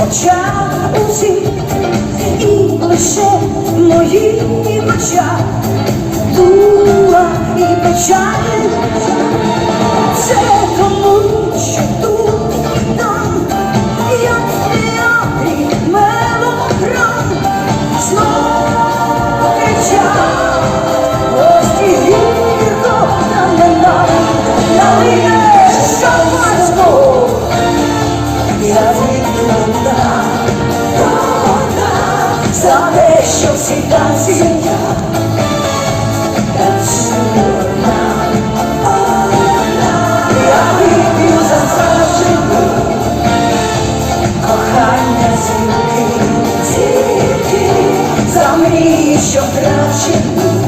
Почав усі і лише мої моїх очах дула і печаль. За те, що всі танці я танцюю одна. Я вип'ю за зрадження, кохання зірки, зірки, за мрії, що втрачені.